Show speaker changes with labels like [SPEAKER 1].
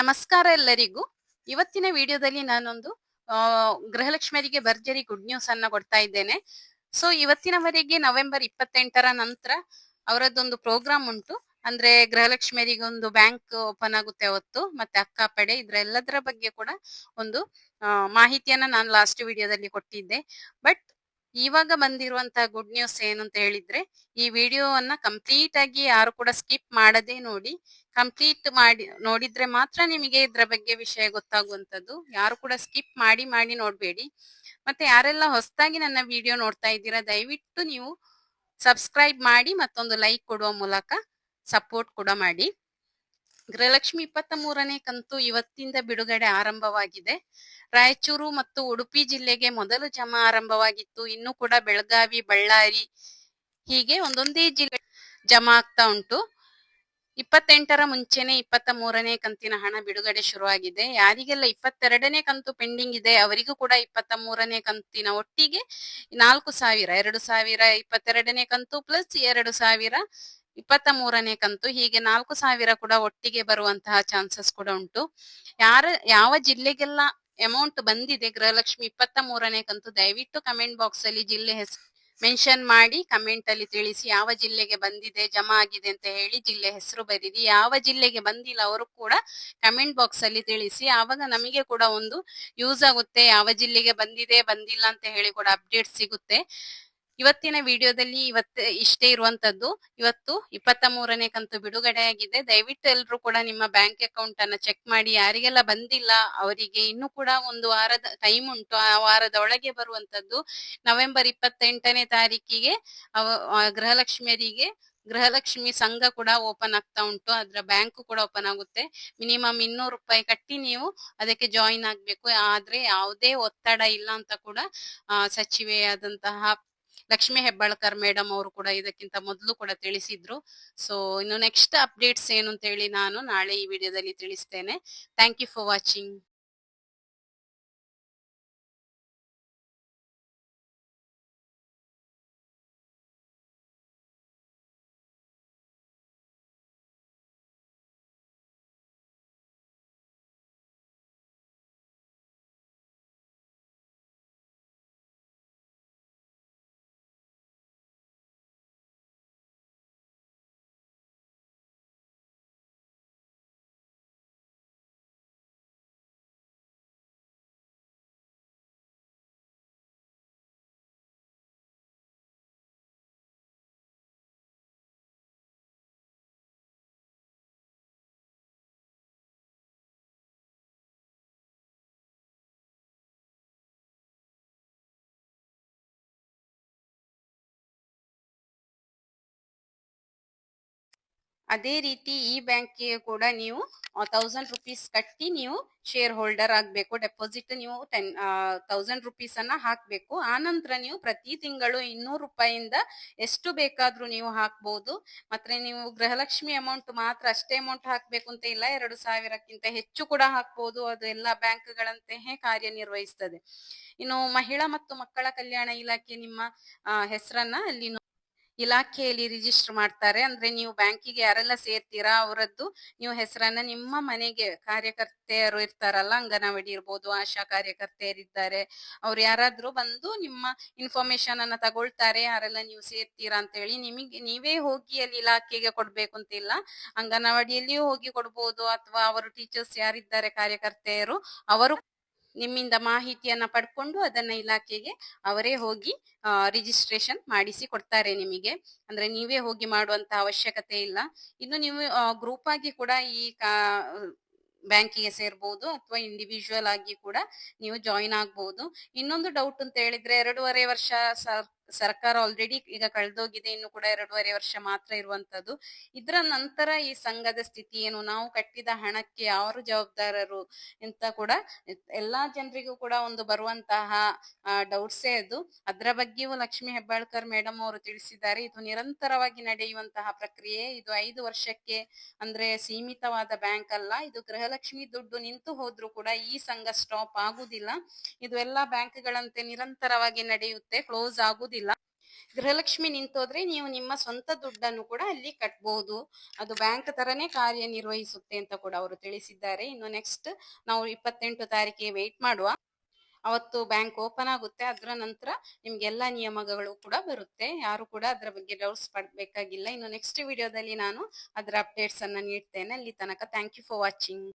[SPEAKER 1] ನಮಸ್ಕಾರ ಎಲ್ಲರಿಗೂ. ಇವತ್ತಿನ ವಿಡಿಯೋದಲ್ಲಿ ನಾನೊಂದು ಗೃಹಲಕ್ಷ್ಮಿಯರಿಗೆ ಭರ್ಜರಿ ಗುಡ್ ನ್ಯೂಸ್ ಅನ್ನ ಕೊಡ್ತಾ ಇದ್ದೇನೆ. ಸೊ ಇವತ್ತಿನವರೆಗೆ ನವೆಂಬರ್ ಇಪ್ಪತ್ತೆಂಟರ ನಂತರ ಅವರದ್ದೊಂದು ಪ್ರೋಗ್ರಾಮ್ ಉಂಟು. ಅಂದ್ರೆ ಗೃಹಲಕ್ಷ್ಮಿಯರಿಗೆ ಒಂದು ಬ್ಯಾಂಕ್ ಓಪನ್ ಆಗುತ್ತೆ ಅವತ್ತು ಮತ್ತೆ ಅಕ್ಕಪಡೆ ಇದ್ರೆಲ್ಲದರ ಬಗ್ಗೆ ಕೂಡ ಒಂದು ಮಾಹಿತಿಯನ್ನ ನಾನು ಲಾಸ್ಟ್ ವಿಡಿಯೋದಲ್ಲಿ ಕೊಟ್ಟಿದ್ದೆ. ಬಟ್ ಇವಾಗ ಬಂದಿರುವಂತಹ ಗುಡ್ ನ್ಯೂಸ್ ಏನು ಅಂತ ಹೇಳಿದ್ರೆ, ಈ ವಿಡಿಯೋವನ್ನ ಕಂಪ್ಲೀಟ್ ಆಗಿ ಯಾರು ಕೂಡ ಸ್ಕಿಪ್ ಮಾಡದೆ ನೋಡಿ ಕಂಪ್ಲೀಟ್ ಮಾಡಿ, ನೋಡಿದ್ರೆ ಮಾತ್ರ ನಿಮಗೆ ಇದ್ರ ಬಗ್ಗೆ ವಿಷಯ ಗೊತ್ತಾಗುವಂತದ್ದು ಯಾರು ಕೂಡ ಸ್ಕಿಪ್ ಮಾಡಿ ಮಾಡಿ ನೋಡ್ಬೇಡಿ. ಮತ್ತೆ ಯಾರೆಲ್ಲ ಹೊಸದಾಗಿ ನನ್ನ ವಿಡಿಯೋ ನೋಡ್ತಾ ಇದ್ದೀರಾ, ದಯವಿಟ್ಟು ನೀವು ಸಬ್ಸ್ಕ್ರೈಬ್ ಮಾಡಿ ಮತ್ತೊಂದು ಲೈಕ್ ಕೊಡುವ ಮೂಲಕ ಸಪೋರ್ಟ್ ಕೂಡ ಮಾಡಿ. ಗೃಹಲಕ್ಷ್ಮಿ ಇಪ್ಪತ್ತ ಮೂರನೇ ಕಂತು ಇವತ್ತಿಂದ ಬಿಡುಗಡೆ ಆರಂಭವಾಗಿದೆ. ರಾಯಚೂರು ಮತ್ತು ಉಡುಪಿ ಜಿಲ್ಲೆಗೆ ಮೊದಲು ಜಮಾ ಆರಂಭವಾಗಿತ್ತು. ಇನ್ನು ಕೂಡ ಬೆಳಗಾವಿ, ಬಳ್ಳಾರಿ ಹೀಗೆ ಒಂದೊಂದೇ ಜಿಲ್ಲೆ ಜಮಾ ಆಗ್ತಾ ಉಂಟು. ಇಪ್ಪತ್ತೆಂಟರ ಮುಂಚೆನೆ ಇಪ್ಪತ್ತ ಮೂರನೇ ಕಂತಿನ ಹಣ ಬಿಡುಗಡೆ ಶುರುವಾಗಿದೆ. ಯಾರಿಗೆಲ್ಲ ಇಪ್ಪತ್ತೆರಡನೇ ಕಂತು ಪೆಂಡಿಂಗ್ ಇದೆ, ಅವರಿಗೂ ಕೂಡ ಇಪ್ಪತ್ತ ಮೂರನೇ ಕಂತಿನ ಒಟ್ಟಿಗೆ ನಾಲ್ಕು ಸಾವಿರ, ಎರಡು ಸಾವಿರ ಇಪ್ಪತ್ತೆರಡನೇ ಕಂತು ಪ್ಲಸ್ ಎರಡು ಸಾವಿರ ಇಪ್ಪತ್ತ ಮೂರನೇ ಕಂತು, ಹೀಗೆ ನಾಲ್ಕು ಸಾವಿರ ಕೂಡ ಒಟ್ಟಿಗೆ ಬರುವಂತಹ ಚಾನ್ಸಸ್ ಕೂಡ ಉಂಟು. ಯಾರ, ಯಾವ ಜಿಲ್ಲೆಗೆಲ್ಲ ಅಮೌಂಟ್ ಬಂದಿದೆ, ಗೃಹಲಕ್ಷ್ಮಿ ಇಪ್ಪತ್ತ ಮೂರನೇ ಕಂತು, ದಯವಿಟ್ಟು ಕಮೆಂಟ್ ಬಾಕ್ಸ್ ಅಲ್ಲಿ ಜಿಲ್ಲೆ ಹೆಸರು ಮೆನ್ಷನ್ ಮಾಡಿ ಕಮೆಂಟ್ ಅಲ್ಲಿ ತಿಳಿಸಿ ಯಾವ ಜಿಲ್ಲೆಗೆ ಬಂದಿದೆ, ಜಮಾ ಆಗಿದೆ ಅಂತ ಹೇಳಿ ಜಿಲ್ಲೆ ಹೆಸರು ಬರೀರಿ ಯಾವ ಜಿಲ್ಲೆಗೆ ಬಂದಿಲ್ಲ ಅವರು ಕೂಡ ಕಮೆಂಟ್ ಬಾಕ್ಸ್ ಅಲ್ಲಿ ತಿಳಿಸಿ. ಆವಾಗ ನಮಗೆ ಕೂಡ ಒಂದು ಯೂಸ್ ಆಗುತ್ತೆ, ಯಾವ ಜಿಲ್ಲೆಗೆ ಬಂದಿದೆ, ಬಂದಿಲ್ಲ ಅಂತ ಹೇಳಿ ಕೂಡ ಅಪ್ಡೇಟ್ ಸಿಗುತ್ತೆ. ಇವತ್ತಿನ ವಿಡಿಯೋದಲ್ಲಿ ಇವತ್ತು ಇಷ್ಟೇ ಇರುವಂತದ್ದು, ಇವತ್ತು ಇಪ್ಪತ್ತ ಮೂರನೇ ಕಂತು ಬಿಡುಗಡೆಯಾಗಿದೆ. ದಯವಿಟ್ಟು ಎಲ್ಲರೂ ಕೂಡ ನಿಮ್ಮ ಬ್ಯಾಂಕ್ ಅಕೌಂಟ್ ಅನ್ನ ಚೆಕ್ ಮಾಡಿ. ಯಾರಿಗೆಲ್ಲ ಬಂದಿಲ್ಲ ಅವರಿಗೆ ಇನ್ನು ಕೂಡ ಒಂದು ವಾರದ ಟೈಮ್ ಉಂಟು. ಆ ವಾರದ ಒಳಗೆ ಬರುವಂತದ್ದು ನವೆಂಬರ್ ಇಪ್ಪತ್ತೆಂಟನೇ ತಾರೀಕಿಗೆ ಗೃಹಲಕ್ಷ್ಮಿಯರಿಗೆ, ಗೃಹಲಕ್ಷ್ಮಿ ಸಂಘ ಕೂಡ ಓಪನ್ ಆಗ್ತಾ ಉಂಟು. ಅದ್ರ ಬ್ಯಾಂಕ್ ಕೂಡ ಓಪನ್ ಆಗುತ್ತೆ. ಮಿನಿಮಮ್ ಇನ್ನೂರು ರೂಪಾಯಿ ಕಟ್ಟಿ ನೀವು ಅದಕ್ಕೆ ಜಾಯಿನ್ ಆಗ್ಬೇಕು. ಆದ್ರೆ ಯಾವುದೇ ಒತ್ತಡ ಇಲ್ಲ ಅಂತ ಕೂಡ ಸಚಿವೆಯಾದಂತಹ ಲಕ್ಷ್ಮಿ ಹೆಬ್ಬಾಳ್ಕರ್ ಮೇಡಮ್ ಅವರು ಕೂಡ ಇದಕ್ಕಿಂತ ಮೊದಲು ಕೂಡ ತಿಳಿಸಿದ್ರು. ಸೊ ಇನ್ನು ನೆಕ್ಸ್ಟ್ ಅಪ್ಡೇಟ್ಸ್ ಏನು ಅಂತ ಹೇಳಿ ನಾನು ನಾಳೆ ಈ ವಿಡಿಯೋದಲ್ಲಿ ತಿಳಿಸ್ತೇನೆ. ಥ್ಯಾಂಕ್ ಯು ಫಾರ್ ವಾಚಿಂಗ್ ಅದೇ ರೀತಿ ಈ ಬ್ಯಾಂಕಿಗೆ ಕೂಡ ನೀವು ತೌಸಂಡ್ ರುಪೀಸ್ ಕಟ್ಟಿ ನೀವು ಶೇರ್ ಹೋಲ್ಡರ್ ಆಗಬೇಕು. ಡೆಪಾಸಿಟ್ ನೀವು ಟೆನ್ ತೌಸಂಡ್ ರುಪೀಸ್ ಅನ್ನ ಹಾಕಬೇಕು. ಆ ನಂತರ ನೀವು ಪ್ರತಿ ತಿಂಗಳು ಇನ್ನೂರು ರೂಪಾಯಿಂದ ಎಷ್ಟು ಬೇಕಾದರೂ ನೀವು ಹಾಕ್ಬಹುದು ಮತ್ತೆ ನೀವು ಗೃಹಲಕ್ಷ್ಮಿ ಅಮೌಂಟ್ ಮಾತ್ರ ಅಷ್ಟೇ ಅಮೌಂಟ್ ಹಾಕಬೇಕು ಅಂತ ಇಲ್ಲ. ಎರಡು ಸಾವಿರಕ್ಕಿಂತ ಹೆಚ್ಚು ಕೂಡ ಹಾಕ್ಬಹುದು ಅದು ಎಲ್ಲ ಬ್ಯಾಂಕ್ಗಳಂತೆಯೇ ಕಾರ್ಯನಿರ್ವಹಿಸ್ತದೆ. ಇನ್ನು ಮಹಿಳಾ ಮತ್ತು ಮಕ್ಕಳ ಕಲ್ಯಾಣ ಇಲಾಖೆ ನಿಮ್ಮ ಹೆಸರನ್ನ ಅಲ್ಲಿ ಇಲಾಖೆಯಲ್ಲಿ ರಿಜಿಸ್ಟರ್ ಮಾಡ್ತಾರೆ. ಅಂದ್ರೆ ನೀವು ಬ್ಯಾಂಕಿಗೆ ಯಾರೆಲ್ಲ ಸೇರ್ತೀರಾ ಅವರದ್ದು, ನೀವು ಹೆಸರನ್ನ ನಿಮ್ಮ ಮನೆಗೆ ಕಾರ್ಯಕರ್ತೆಯರು ಇರ್ತಾರಲ್ಲ, ಅಂಗನವಾಡಿ ಇರ್ಬೋದು, ಆಶಾ ಕಾರ್ಯಕರ್ತೆಯರಿದ್ದಾರೆ ಅವ್ರು ಯಾರಾದ್ರೂ ಬಂದು ನಿಮ್ಮ ಇನ್ಫಾರ್ಮೇಶನ್ ಅನ್ನ ತಗೊಳ್ತಾರೆ. ಯಾರೆಲ್ಲ ನೀವು ಸೇರ್ತೀರಾ ಅಂತ ಹೇಳಿ ನಿಮಗೆ, ನೀವೇ ಹೋಗಿ ಅಲ್ಲಿ ಇಲಾಖೆಗೆ ಕೊಡ್ಬೇಕು ಅಂತಿಲ್ಲ ಅಂಗನವಾಡಿಯಲ್ಲಿಯೂ ಹೋಗಿ ಕೊಡ್ಬೋದು. ಅಥವಾ ಅವರು ಟೀಚರ್ಸ್ ಯಾರಿದ್ದಾರೆ, ಕಾರ್ಯಕರ್ತೆಯರು, ಅವರು ನಿಮ್ಮಿಂದ ಮಾಹಿತಿಯನ್ನ ಪಡ್ಕೊಂಡು ಅದನ್ನ ಇಲಾಖೆಗೆ ಅವರೇ ಹೋಗಿ ರಿಜಿಸ್ಟ್ರೇಷನ್ ಮಾಡಿಸಿ ಕೊಡ್ತಾರೆ ನಿಮಗೆ. ಅಂದ್ರೆ ನೀವೇ ಹೋಗಿ ಮಾಡುವಂತ ಅವಶ್ಯಕತೆ ಇಲ್ಲ. ಇನ್ನು ನೀವು ಗ್ರೂಪ್ ಆಗಿ ಕೂಡ ಈ ಬ್ಯಾಂಕಿಗೆ ಸೇರ್ಬಹುದು ಅಥವಾ ಇಂಡಿವಿಜುವಲ್ ಆಗಿ ಕೂಡ ನೀವು ಜಾಯಿನ್ ಆಗ್ಬಹುದು ಇನ್ನೊಂದು ಡೌಟ್ ಅಂತ ಹೇಳಿದ್ರೆ, ಎರಡೂವರೆ ವರ್ಷ ಸರ್ಕಾರ ಆಲ್ರೆಡಿ ಈಗ ಕಳೆದೋಗಿದೆ, ಇನ್ನು ಕೂಡ ಎರಡೂವರೆ ವರ್ಷ ಮಾತ್ರ ಇರುವಂತದ್ದು. ಇದರ ನಂತರ ಈ ಸಂಘದ ಸ್ಥಿತಿ ಏನು? ನಾವು ಕಟ್ಟಿದ ಹಣಕ್ಕೆ ಯಾರು ಜವಾಬ್ದಾರರು ಅಂತ ಕೂಡ ಎಲ್ಲಾ ಜನರಿಗೂ ಕೂಡ ಒಂದು ಬರುವಂತಹ ಡೌಟ್ಸೇ ಅದು. ಅದರ ಬಗ್ಗೆಯೂ ಲಕ್ಷ್ಮಿ ಹೆಬ್ಬಾಳ್ಕರ್ ಮೇಡಮ್ ಅವರು ತಿಳಿಸಿದ್ದಾರೆ. ಇದು ನಿರಂತರವಾಗಿ ನಡೆಯುವಂತಹ ಪ್ರಕ್ರಿಯೆ. ಇದು ಐದು ವರ್ಷಕ್ಕೆ ಅಂದ್ರೆ ಸೀಮಿತವಾದ ಬ್ಯಾಂಕ್ ಅಲ್ಲ. ಇದು ಗೃಹಲಕ್ಷ್ಮಿ ದುಡ್ಡು ನಿಂತು ಹೋದ್ರೂ ಕೂಡ ಈ ಸಂಘ ಸ್ಟಾಪ್ ಆಗುದಿಲ್ಲ. ಇದು ಎಲ್ಲಾ ಬ್ಯಾಂಕ್ಗಳಂತೆ ನಿರಂತರವಾಗಿ ನಡೆಯುತ್ತೆ ಕ್ಲೋಸ್ ಆಗುದಿಲ್ಲ. ಗೃಹಲಕ್ಷ್ಮಿ ನಿಂತೋದ್ರೆ ನೀವು ನಿಮ್ಮ ಸ್ವಂತ ದುಡ್ಡನ್ನು ಕೂಡ ಅಲ್ಲಿ ಕಟ್ಬಹುದು ಅದು ಬ್ಯಾಂಕ್ ತರನೇ ಕಾರ್ಯನಿರ್ವಹಿಸುತ್ತೆ ಅಂತ ಕೂಡ ಅವರು ತಿಳಿಸಿದ್ದಾರೆ. ಇನ್ನು ನೆಕ್ಸ್ಟ್ ನಾವು ಇಪ್ಪತ್ತೆಂಟು ತಾರೀಕಿಗೆ ವೇಟ್ ಮಾಡುವ. ಅವತ್ತು ಬ್ಯಾಂಕ್ ಓಪನ್ ಆಗುತ್ತೆ. ಅದರ ನಂತರ ನಿಮ್ಗೆಲ್ಲ ನಿಯಮಗಳು ಕೂಡ ಬರುತ್ತೆ. ಯಾರು ಕೂಡ ಅದರ ಬಗ್ಗೆ ಡೌಟ್ಸ್ ಪಡ್ಬೇಕಾಗಿಲ್ಲ. ಇನ್ನು ನೆಕ್ಸ್ಟ್ ವಿಡಿಯೋದಲ್ಲಿ ನಾನು ಅದರ ಅಪ್ಡೇಟ್ಸ್ ಅನ್ನ ನೀಡ್ತೇನೆ. ಅಲ್ಲಿ ತನಕ ಥ್ಯಾಂಕ್ ಯು ಫಾರ್ ವಾಚಿಂಗ್